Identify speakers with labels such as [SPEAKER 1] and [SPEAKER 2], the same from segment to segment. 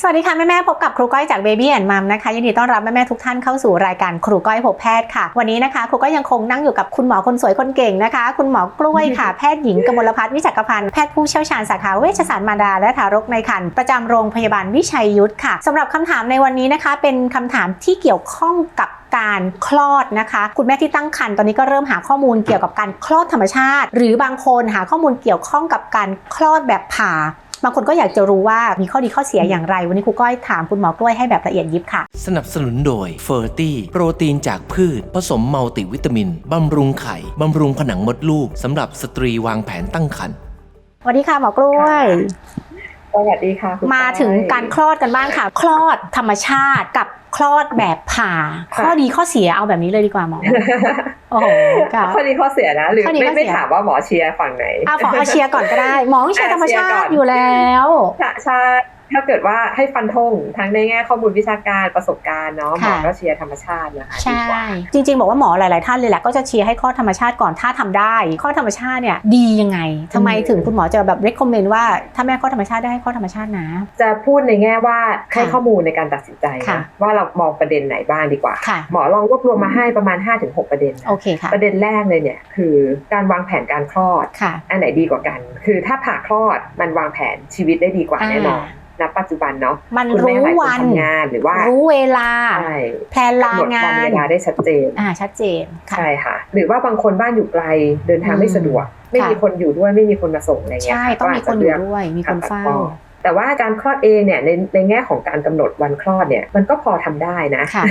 [SPEAKER 1] สวัสดีค่ะแม่แม่ๆพบกับครูก้อยจาก Baby and Mom นะคะยินดีต้อนรับแม่แม่ๆทุกท่านเข้าสู่รายการครูก้อยพบแพทย์ค่ะ วันนี้นะคะครูก้อยยังคงนั่งอยู่กับคุณหมอคนสวยคนเก่งนะคะ คุณหมอกล้วยค่ะแพทย์หญิงกมลพัฒน์วิจักรพันธ์แพทย์ผู้เชี่ยวชาญสาขาเวชศาสตร์มารดาและทารกในครรภ์ประจำโรงพยาบาลวิชัยยุทธค่ะสำหรับคำถามในวันนี้นะคะ เป็นคำถามที่เกี่ยวข้องกับการคลอดนะคะ คุณแม่ที่ตั้งครรภ์ตอนนี้ก็เริ่มหาข้อมูลเกี่ยวกับการคลอดธรรมชาติ หรือบางคนหาข้อมูลเกี่ยวข้องกับการคลอดแบบผ่า บางคนก็อยากจะรู้ว่ามีข้อดีข้อเสียอย่างไร วันนี้ครูก้อยถามคุณหมอกล้วยให้แบบละเอียดยิบค่ะ
[SPEAKER 2] สนับสนุนโดยเฟอร์ตี้โปรตีนจากพืช ผสมมัลติวิตามินบำรุงไข่บำรุงผนังมดลูกสำหรับสตรีวางแผนตั้งครรภ์
[SPEAKER 1] สวัสดีค่ะหมอกล้วย
[SPEAKER 3] สวัสดีค่ะคุณ
[SPEAKER 1] มาถึง
[SPEAKER 3] ก้อย
[SPEAKER 1] การคลอดกันบ้างค่ะ คลอดธรรมชาติกับ คลอดแบบผ่า
[SPEAKER 3] ค่ะ
[SPEAKER 1] ข้อดีข้อเสียเอาแบบนี้เลยดีกว่าหมอโอ้โหค่ะ
[SPEAKER 3] ข้อดีข้อเสียนะหรือ
[SPEAKER 1] ข้อดี
[SPEAKER 3] ไม่
[SPEAKER 1] ข้อเสีย
[SPEAKER 3] ไม่ถามว่าหมอเชียร์ฝั่งไหน
[SPEAKER 1] เอาขอเอาเชียร์ก่อนก็ได้ หมอต้องเชียร์ธรรมชา
[SPEAKER 3] เชียร์ก่อ
[SPEAKER 1] ติ
[SPEAKER 3] น
[SPEAKER 1] อยู่แล้ว
[SPEAKER 3] ใช่ใช่ถ้าเกิดว่าให้ฟันธงทั้งในแง่ข้อมูลวิชาการประสบการณ์เนาะหมอ
[SPEAKER 1] ค่ะ
[SPEAKER 3] ก็เชียร์ธรรมชาตินะคะดี
[SPEAKER 1] ใช่
[SPEAKER 3] กว่า
[SPEAKER 1] จริง ๆ บอกว่าหมอหลาย ๆ ท่านเลยแหละก็จะเชียร์ให้คลอดธรรมชาติก่อนถ้าทำได้คลอดธรรมชาติเนี่ยดียังไงทำไมถึงคุณหมอจะแบบ recommend ว่าถ้าแม่คลอดธรรมชาติได้ให้คลอดธรรมชาตินะ
[SPEAKER 3] จะพูดในแง่ว่าให้
[SPEAKER 1] ค่ะ
[SPEAKER 3] ข้อมูลในการตัดสินใจ
[SPEAKER 1] ค่ะ
[SPEAKER 3] นะว่าเรามองประเด็นไหนบ้างดีกว่า
[SPEAKER 1] ค่ะ
[SPEAKER 3] หมอลองรวบรวมมาให้ประมาณ 5-6 ประเด็นนะ
[SPEAKER 1] โอเคค่ะ
[SPEAKER 3] ประเด็นแรกเลยเนี่ยคือการวางแผนการคลอด
[SPEAKER 1] ค่ะ
[SPEAKER 3] อันไหนดีกว่ากัน คือถ้าผ่าคลอดมันวางแผนชีวิตได้ดีกว่า
[SPEAKER 1] อ่า
[SPEAKER 3] แน่นอนณปัจจุบันเนาะ
[SPEAKER 1] มัน
[SPEAKER 3] คุณแม่
[SPEAKER 1] รู้
[SPEAKER 3] หลายค
[SPEAKER 1] วัน
[SPEAKER 3] นทำงานหรือว่า
[SPEAKER 1] รู้เวลา
[SPEAKER 3] ใช่
[SPEAKER 1] แพลนลากำ
[SPEAKER 3] หนด
[SPEAKER 1] งา
[SPEAKER 3] วัน
[SPEAKER 1] น
[SPEAKER 3] เวลาได้ชัดเจน
[SPEAKER 1] อ่าชัดเจนค่ะ
[SPEAKER 3] ใช่ค่ะ หรือว่าบางคนบ้านอยู่ไกลเดินทางไม่สะดวก ไม่มี
[SPEAKER 1] ค่ะ
[SPEAKER 3] คนอยู่ด้วยไม่มีคนมาส่งอะไรเงี้ย
[SPEAKER 1] ใช่
[SPEAKER 3] ค่ะ
[SPEAKER 1] ต้องมี
[SPEAKER 3] ก็
[SPEAKER 1] คน
[SPEAKER 3] อาจจะ
[SPEAKER 1] อ
[SPEAKER 3] เลื
[SPEAKER 1] ยู่
[SPEAKER 3] อก
[SPEAKER 1] ด้วยมีคนเฝ้า
[SPEAKER 3] ผ่ตัดคลอด แต่ว่าการคลอดเองเนี่ยในในแง่ของการกำหนดวันคลอดเนี่ยมันก็พอทำได้นะ
[SPEAKER 1] ค่ะ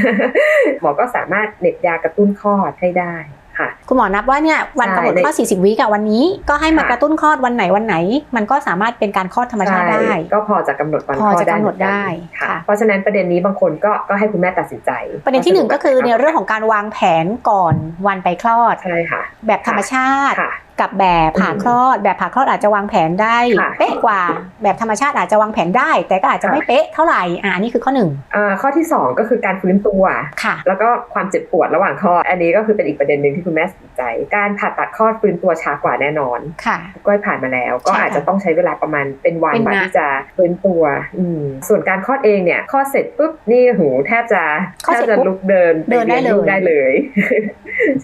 [SPEAKER 3] หมอก็สามารถเหน็บยากระตุ้นคลอดให้ได้ค่ะ
[SPEAKER 1] คุณหมอนับว่าเนี่ยวัน
[SPEAKER 3] ใช่
[SPEAKER 1] กำหนดคลอด 40 วิกับวันนี้ก็ให้มา
[SPEAKER 3] ค่ะ
[SPEAKER 1] กระตุ้นคลอดวันไหนวันไหน มันก็สามารถเป็นการคลอดธรรมชาติได้
[SPEAKER 3] ใช่ก็พอจะกำหนดวัน
[SPEAKER 1] พอ
[SPEAKER 3] คลอด
[SPEAKER 1] จะ
[SPEAKER 3] ได้
[SPEAKER 1] กำหนด
[SPEAKER 3] เมือกั
[SPEAKER 1] ได้
[SPEAKER 3] ค่ะ
[SPEAKER 1] ค่ะ
[SPEAKER 3] เพราะฉะนั้นประเด็นนี้บางคนก็ก็ให้คุณแม่ตัดสินใจ
[SPEAKER 1] ประเด็นที่หนึ่งก็คือในเรื่องของการวางแผนก่อนวันไปคลอด
[SPEAKER 3] ใช่ค่ะ
[SPEAKER 1] แบบธรรมชาติ
[SPEAKER 3] ค่ะ
[SPEAKER 1] กับแบบผ่า
[SPEAKER 3] อืม
[SPEAKER 1] คลอดแบบผ่าคลอดอาจจะวางแผนได้
[SPEAKER 3] ค่ะ
[SPEAKER 1] เป๊ะกว่า แบบธรรมชาติอาจจะวางแผนได้ แต่ก็อาจจะ
[SPEAKER 3] ค่ะ
[SPEAKER 1] ไม่เป๊ะเท่าไหร่อ่านี่คือข้อหนึ่ง
[SPEAKER 3] อ่าข้อที่สองก็คือการฟื้นตัว
[SPEAKER 1] ค่ะ
[SPEAKER 3] แล้วก็ความเจ็บปวดระหว่างคลอดอันนี้ก็คือเป็นอีกประเด็นหนึ่งที่คุณแม่สนใจ การผ่าตัดคลอดฟื้นตัวช้ากว่าแน่นอน
[SPEAKER 1] ค่ะ
[SPEAKER 3] ก้อยผ่านมาแล้ว ก็
[SPEAKER 1] ใช่ค่ะ
[SPEAKER 3] อาจจะต้องใช้เวลาประมาณเป็นวัน
[SPEAKER 1] เป็น
[SPEAKER 3] กว่า
[SPEAKER 1] นะ
[SPEAKER 3] ที่จะฟื้นตัวอืมส่วนการคลอดเองเนี่ยคลอดเสร็จปุ๊บนี่หูแทบจะ
[SPEAKER 1] คลอด
[SPEAKER 3] แท
[SPEAKER 1] เสร็
[SPEAKER 3] บ
[SPEAKER 1] จ
[SPEAKER 3] จะ
[SPEAKER 1] ปุ๊บ
[SPEAKER 3] ลุกเดิน
[SPEAKER 1] เดินได้
[SPEAKER 3] ปรียลูก
[SPEAKER 1] เลย
[SPEAKER 3] ได้เลย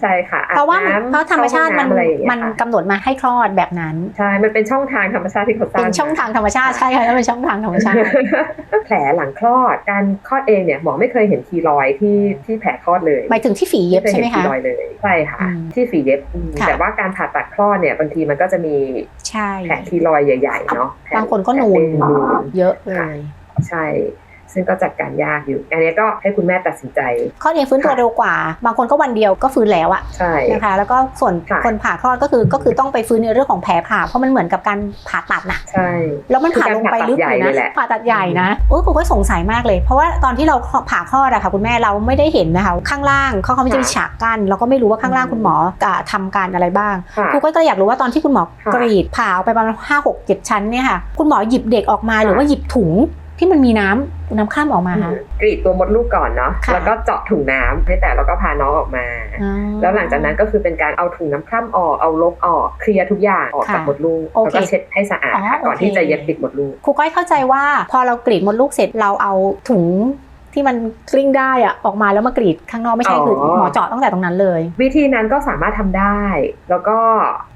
[SPEAKER 3] ใช่ค่ะอ
[SPEAKER 1] เพราะว่า
[SPEAKER 3] บน้ำ
[SPEAKER 1] เพราะธรรมชาติมัน
[SPEAKER 3] เข้ห้องน้ำอะไรอย่างเงี้ย
[SPEAKER 1] มัน
[SPEAKER 3] ค่ะ
[SPEAKER 1] กำหนดมาให้คลอดแบบนั้น
[SPEAKER 3] ใช่มันเป็นช่องทางธรรมชาติที่เขาสร้าง
[SPEAKER 1] เป็นช่อง
[SPEAKER 3] มา
[SPEAKER 1] ทางธรรมชาติใช่ค่ะแล้วเป็นช่องทางธรรมชาติ
[SPEAKER 3] แผลหลังคลอดการคลอดเองเนี่ยหมอไม่เคยเห็นคีรอยด์ที่ที่แผลคลอดเลย
[SPEAKER 1] หมายถึงที่ฝีเย็บ
[SPEAKER 3] ไม่เคย
[SPEAKER 1] ใช่ไหม
[SPEAKER 3] เห็นคี
[SPEAKER 1] คะ
[SPEAKER 3] รอยด์เลยใช่ค่ะ
[SPEAKER 1] อืม
[SPEAKER 3] ที่ฝีเย็บอืม
[SPEAKER 1] ค่ะ
[SPEAKER 3] แต่ว่าการผ่าตัดคลอดเนี่ยบางทีมันก็จะมี
[SPEAKER 1] ใช่
[SPEAKER 3] แผลคีรอยด์ใหญ่ๆเนาะแผล
[SPEAKER 1] บางคนก็นูน
[SPEAKER 3] แผลเป็นนูน
[SPEAKER 1] เยอะเลย
[SPEAKER 3] ใช่ ซึ่งก็จัดการยากอยู่ อันนี้ก็ให้คุณแม่ตัดสินใจ
[SPEAKER 1] คลอดเองฟื้นตัว
[SPEAKER 3] ค่ะ
[SPEAKER 1] เร็วกว่า บางคนก็วันเดียวก็ฟื้นแล้วอะ
[SPEAKER 3] ใช่
[SPEAKER 1] นะคะแล้วก็ส่วน
[SPEAKER 3] ค่ะ
[SPEAKER 1] คนผ่าคลอดก็คือก็คือต้องไปฟื้นในเรื่องของแผลผ่าเพราะมันเหมือนกับการผ่าตัดน่ะ
[SPEAKER 3] ใช่
[SPEAKER 1] แล้วมันผ่าลงไปลึกอยู่
[SPEAKER 3] คือการผ่าตัดใหญ่เลยแห
[SPEAKER 1] นะ
[SPEAKER 3] ละ
[SPEAKER 1] ผ่าตัดใหญ่นะโอ้ยผมก็สงสัยมากเลย เพราะว่าตอนที่เราผ่าคลอดอะค่ะคุณแม่เราไม่ได้เห็นนะคะข้างล่างเขาเขาไม่จะมีฉากกั้นเราก็ไม่รู้ว่าข้างล่างคุณหมอจะทำการอะไรบ้าง
[SPEAKER 3] ค่ะ
[SPEAKER 1] ครูก็อยากรู้ว่าตอนที่คุณหมอ
[SPEAKER 3] ค่ะ
[SPEAKER 1] กรีดผ่าออกไปประมาณห้าหกเจ็ดชั้นเนี่ยค่ะคุณหมอหยิบเด็กออกมาหรือว่าหยิบถุง ที่มันมีน้ำน้ำข้ามออกมาคะ
[SPEAKER 3] กรีดตัวมดลูกก่อนเนาะ
[SPEAKER 1] ค่ะ
[SPEAKER 3] แล้วก็เจาะถุงน้ำให้แต่แล้วก็พาน้องออกมา
[SPEAKER 1] อ๋อ
[SPEAKER 3] แล้วหลังจากนั้นก็คือเป็นการเอาถุงน้ำคร่ำออกเอาลกออกเคลียร์ทุกอย่างออกจาก
[SPEAKER 1] ค่ะ
[SPEAKER 3] มดลูก
[SPEAKER 1] โอเค
[SPEAKER 3] แล้วก็เช็ดให้สะอาด
[SPEAKER 1] อ๋อ
[SPEAKER 3] ค่ะก่อน
[SPEAKER 1] โอเค
[SPEAKER 3] ที่จะเย็บปิดมดลูก
[SPEAKER 1] ครูก้อยเข้าใจว่า พอเรากรีดมดลูกเสร็จเราเอาถุง ที่มันกลิ้งได้อะออกมาแล้วมากรีดข้างนอกไม่ใช่
[SPEAKER 3] อ๋อ
[SPEAKER 1] คือหมอเจาะตั้งแต่ตรงนั้นเลย
[SPEAKER 3] วิธีนั้นก็สามารถทำได้ แล้วก็